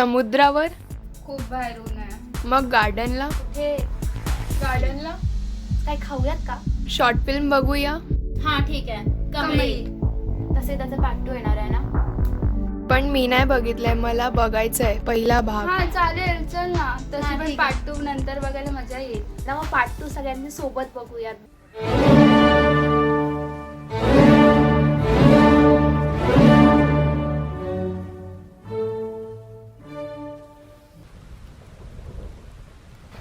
समुद्रावर? खूप बाहेर ऊन आहे. मग गार्डनला? कुठे? गार्डनला? काय खाऊयात का? शॉर्ट फिल्म बघूया. हा ठीक आहे. कमळी. तसे त्याचं पार्ट टू येणार आहे ना? पण मी नाही बघितलंय मला बघायचंय पहिला भाग. हा चालेल चल ना. तशी हा, पण ठीक पार्ट टू नंतर बघायला मजा येईल. ना मग पार्ट टू सगळ्यांनी सोबत बघूयात.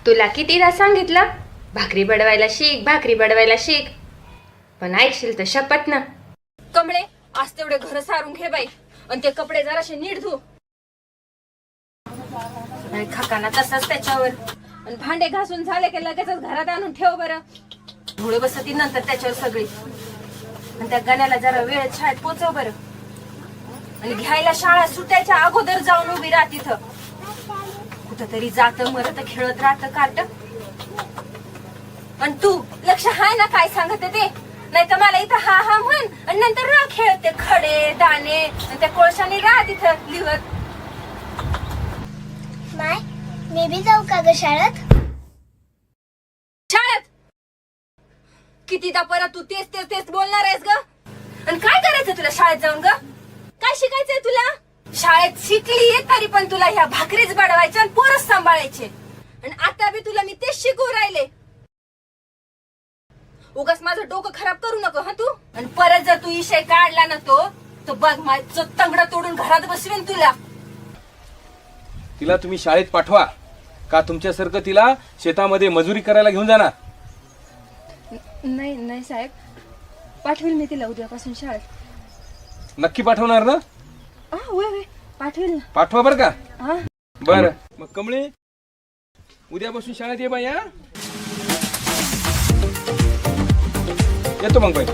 तुला कितीदा सांगितलं? भाकरी बडवायला शिक भाकरी बडवायला शिक. पण ऐकशील तर शपथ ना. कमळे आज तेवढे घर सारून घे बाई. आणि ते कपडे जराशे नीट धु. नाही खाकाना तसाच त्याच्यावर. आणि भांडे घासून झाले की लगेचच घरात आणून ठेव बरं. धुळे बसती नंतर त्याच्यावर सगळी. आणि त्या गण्याला जरा वेळ शाळेत पोचव बरं. आणि घ्यायला शाळा सुटायच्या अगोदर जाऊन उभी राहत तिथं. कुठं तरी जात मरत खेळत राहत कार्ट आणि तू लक्ष हाय ना काय सांगत ते? नाही तर मला इथं हा हा म्हण आणि नंतर राह खेळत ते खडे दाणे त्या कोळशाने राह तिथं लिहत. माय मी बी जाऊ का ग शाळेत? शाळेत? कितीदा परत तू तेच तेच तेच बोलणार आहेस ग? आणि काय करायचं तुला शाळेत जाऊन ग? काय शिकायचंय तुला? शाळेत शिकली तरी पण तुला ह्या भाकरीच बडवायच्या आणि पोरच सांभाळायचे. आणि आता बी तुला मी तेच शिकवू राहिले. उगाच माझं डोकं खराब करू नको हा तू? आणि परत जर तू विषय काढला ना तो तर बघ माझं तंगड तोडून घरात बसवेन तुला. तिला तुम्ही शाळेत पाठवा. का तुमच्यासारखं तिला शेतामध्ये मजुरी करायला घेऊन जाणार? नाही नाही साहेब. पाठवेल मी तिला उद्यापासून शाळेत. नक्की पाठवणार ना? हा होय होय. पाठवेल ना. पाठवा बरं का? हा. बर. मग कमळे उद्यापासून शाळेत ये बाई हा. येतो मग बाई.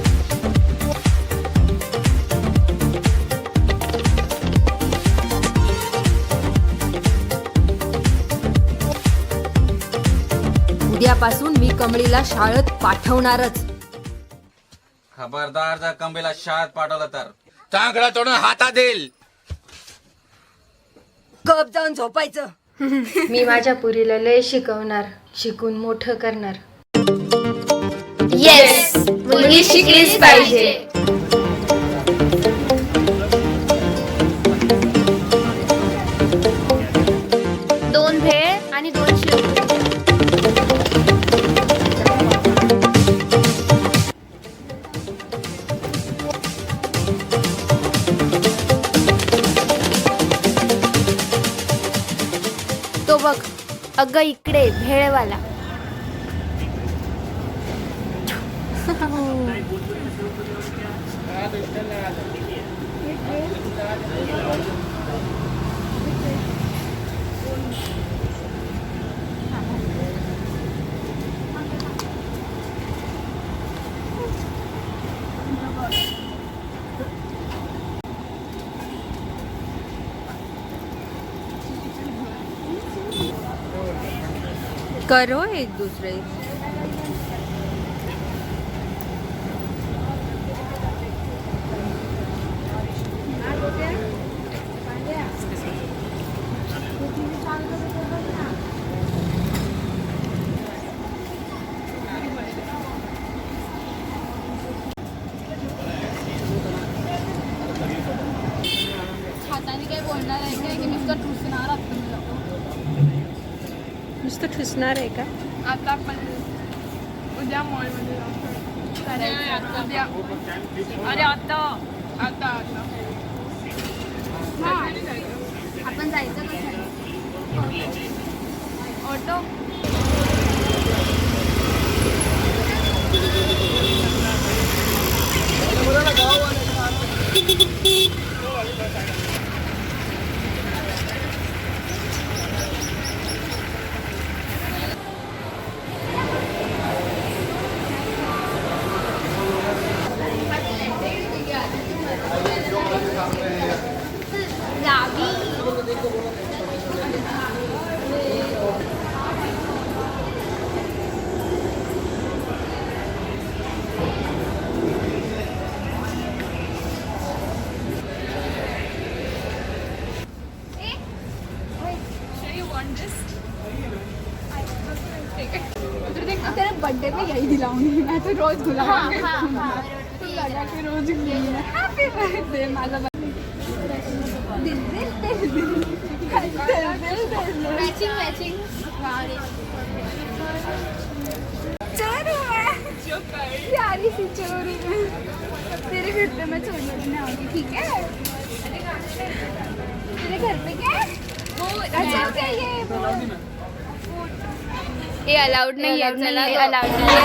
उद्यापासून मी कमळीला शाळेत पाठवणारच. खबरदार जर कंबीला शाळेत पाठवलं तर. चांगला तोडून हातात देईल. गप जाऊन झोपायचं. मी माझ्या पुरीला लय शिकवणार शिकून मोठं करणार. येस मुलगी शिकलीच पाहिजे. अगं इकडे भेळवाला. करो हो एक दूसरे. बसणार आहे का? आता आपण उद्या मॉलमध्ये जाऊ उद्या. अरे आता आता आता. आपण जायचं ऑटो. ऑटो गाव लावणी मी तो रोज गुलाब तो लगा रोज हैप्पी बर्थडे माझा तेरे घर पे मैं चोरी आऊंगी ठीक है? तेरे घर पे क्या अच्छा ये हे अलाउड नाही आहे चला अलाउड नाही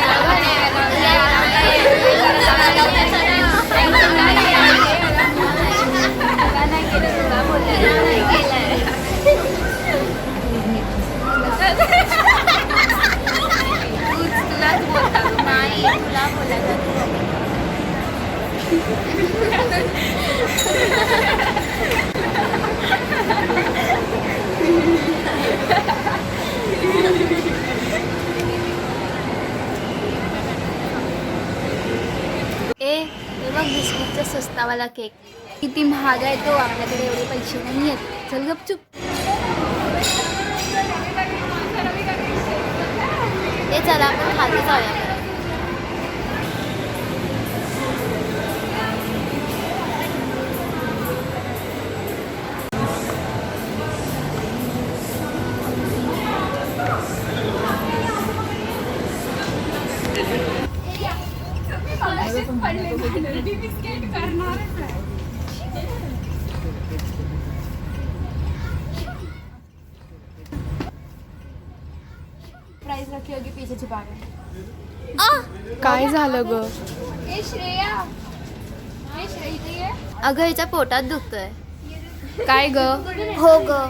हे बघ बिस्किटचा स्वस्तावाला केक किती महाग आहे तो आपल्याकडे एवढे पैसे नाही आहेत. चल गपचूप. ते चला आपण खाली जाऊया. झालं ग. अगं हिच्या पोटात दुखतय. काय ग? हो ग.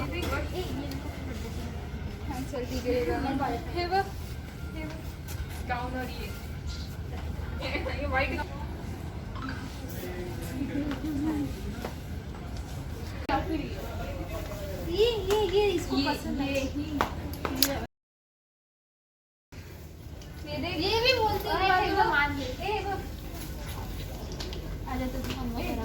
ये ये ये इसको पसंद है.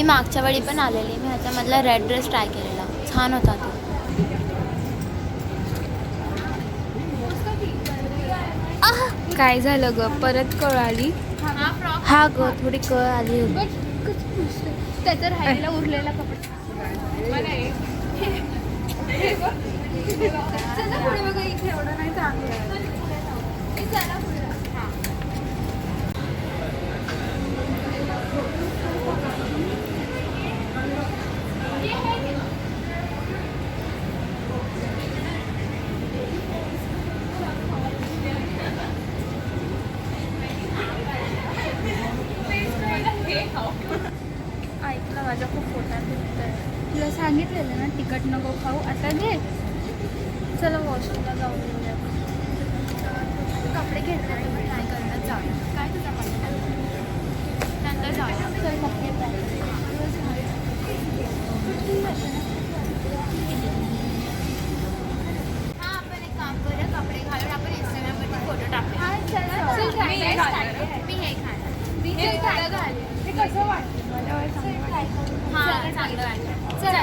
मी मागच्या वेळी पण आलेली. मी ह्याच्यामधला रेड ड्रेस ट्राय केलेला. छान होता तो. काय झालं ग? परत कळाली? हा ग थोडी कळ आली होती. त्याचा राहिलेला उरलेला कपडा हे बघ. चला पुढे बघा इथे एवढं नाही चांगलं आहे. हे चला पुढे हा. ऐकलं माझ्या खूप पोटात दुखतंय तुला सांगितलेलं ना तिखट नको खाऊ आता घे चला वॉशरूमला जाऊन येऊया कपडे घेतले आणि मग ट्राय करण्यात जाऊया काय तुझा म्हणणं नंतर जाऊया चल नक्की हा आपण एक काम करूया कपडे घालून आपण इंस्टाग्रामवरती फोटो टाकूया चल मी हे घालते. मी हे खाणार मी हे घालते. हे कसं वाटतं मला चांगलं वाटतं. हा चांगलं वाटलं चला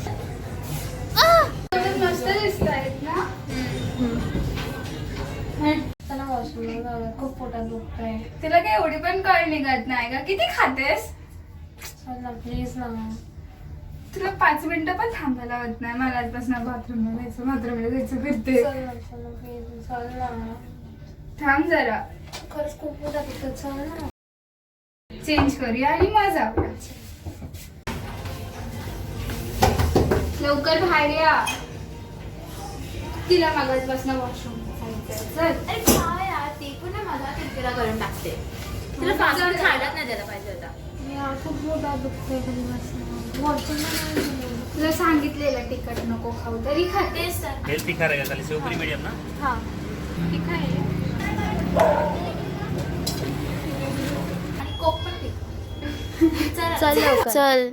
दिसत आहेत ना? खूप पोटात दुखतंय. तिला काय एवढी पण कळ निघत नाही का किती खातेस? प्लीज ना. तुला पाच मिनिटं पण थांबायला होत नाही. मला आजपासून बाथरूमला जायचं बाथरूमला जायचं करते. चल ना चल ना प्लीज चल. ना थांब जरा. खरंच खूप पोटात दुखतं चल ना. चेंज करूया आणि मग लवकर बाहेर या. तिला मागासपासून वॉशरूम चल. अरे काय यार ते पण ना माझा किरकिरा करून टाकते. तिला फास्ट फूड खायलाच नाही द्यायला पाहिजे होता. यार खूप पोटात दुखतंय कधीपासून वॉशरूम तुला सांगितलेलं तिखट नको खाऊ. तरी खाते शिवपुरी मीडियम ना? हा. ठीक आहे. आणि कोक पण चल. चल.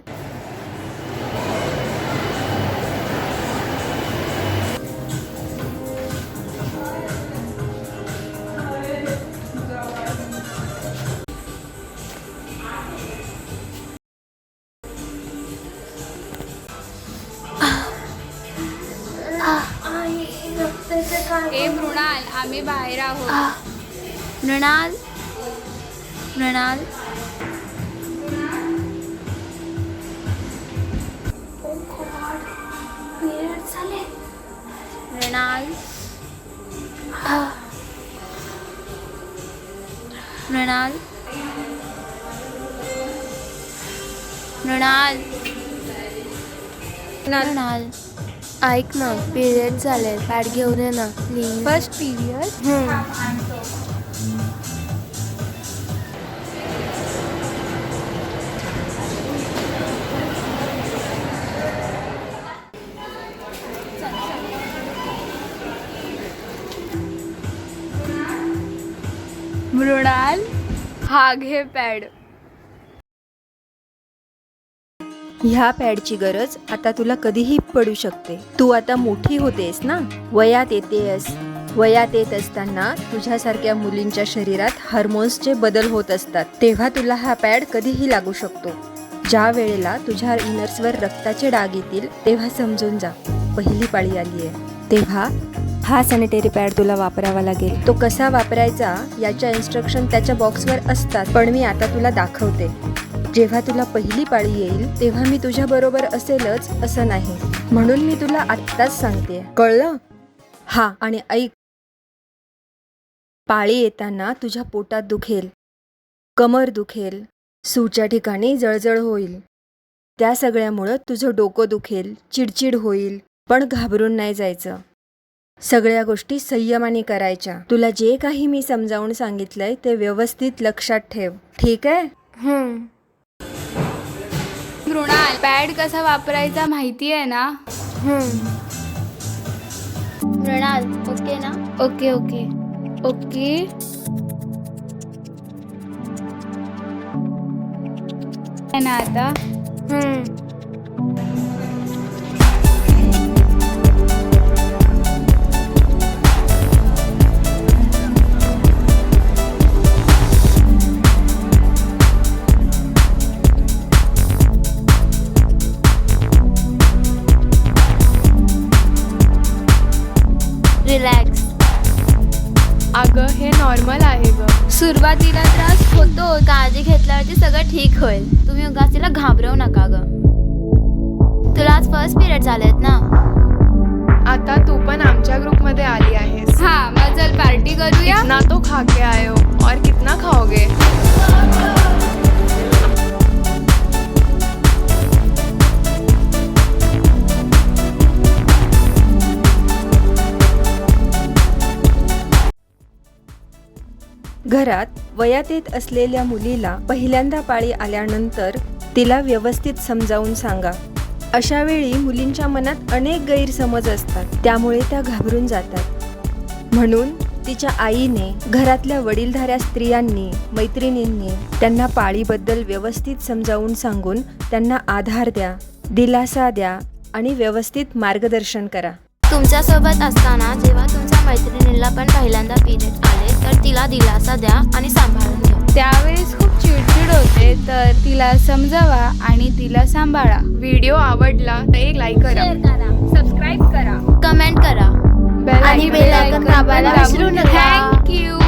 मृणाल आम्ही बाहेर आहोत. मृणाल मृणाल. मृणाल. मृणाल. मृणाल. मृणाल. ऐक ना पिरियड झाले पॅड घेऊन ये ना प्लीज फर्स्ट पिरियड मृणाल? हा घे पॅड ह्या पॅडची गरज आता तुला कधीही पडू शकते. तू आता मोठी होतेस ना? वयात येतेस. वयात येत असताना तुझ्यासारख्या मुलींच्या शरीरात हार्मोन्सचे बदल होत असतात. तेव्हा तुला हा पॅड कधीही लागू शकतो. ज्या वेळेला तुझ्या इनर्सवर रक्ताचे डाग येतील तेव्हा समजून जा. पहिली पाळी आली आहे. तेव्हा हा सॅनिटरी पॅड तुला वापरावा लागेल. तो कसा वापरायचा याच्या इन्स्ट्रक्शन त्याच्या बॉक्सवर असतात. पण मी आता तुला दाखवते. जेव्हा तुला पहिली पाळी येईल तेव्हा मी तुझ्या बरोबर असेलच असं नाही. म्हणून मी तुला आत्ताच सांगते. कळलं? हा आणि ऐक. पाळी येताना तुझ्या पोटात दुखेल. कमर दुखेल. सूच्या ठिकाणी जळजळ होईल. त्या सगळ्यामुळं तुझं डोकं दुखेल चिडचिड होईल पण घाबरून नाही जायचं. सगळ्या गोष्टी संयमाने करायच्या. तुला जे काही मी समजावून सांगितलंय ते व्यवस्थित लक्षात ठेव. ठीक आहे? मृणाल पॅड कसा वापरायचा माहिती आहे ना मृणाल ओके ना? Okay okay. ओके. आहे ना आता? रिलॅक्स अगं हे नॉर्मल आहे ग. सुरुवातीला त्रास होतो काळजी घेतल्यावरती सगळं ठीक होईल. तुम्ही उगाच तिला घाबरवू नका ग. तुला आज फर्स्ट पिरियड झालेत ना? आता तू पण आमच्या ग्रुपमध्ये आली आहेस. हा मग चल पार्टी करूया. ना तो खा के आए हो और कितना खाओगे? घरात वयात येत असलेल्या मुलीला पहिल्यांदा पाळी आल्यानंतर तिला व्यवस्थित समजावून सांगा. अशा वेळी मुलींच्या मनात अनेक गैरसमज असतात. त्यामुळे त्या घाबरून जातात. म्हणून तिच्या आईने घरातल्या वडीलधाऱ्या स्त्रियांनी मैत्रिणींनी त्यांना पाळीबद्दल व्यवस्थित समजावून सांगून त्यांना आधार द्या दिलासा द्या आणि व्यवस्थित मार्गदर्शन करा. तुमच्यासोबत असताना जेव्हा तुमच्या मैत्रिणीला पण पहिल्यांदा पिरियड आले तर तिला दिलासा द्या आणि सांभाळून घ्या. त्यावेळेस खूप चिडचिड होते तर तिला समजावा आणि तिला सांभाळा. व्हिडिओ आवडला तर एक लाईक करा. सबस्क्राईब करा. कमेंट करा. बेल आणि बेल आयकॉन दाबायला विसरू नका. थँक्यू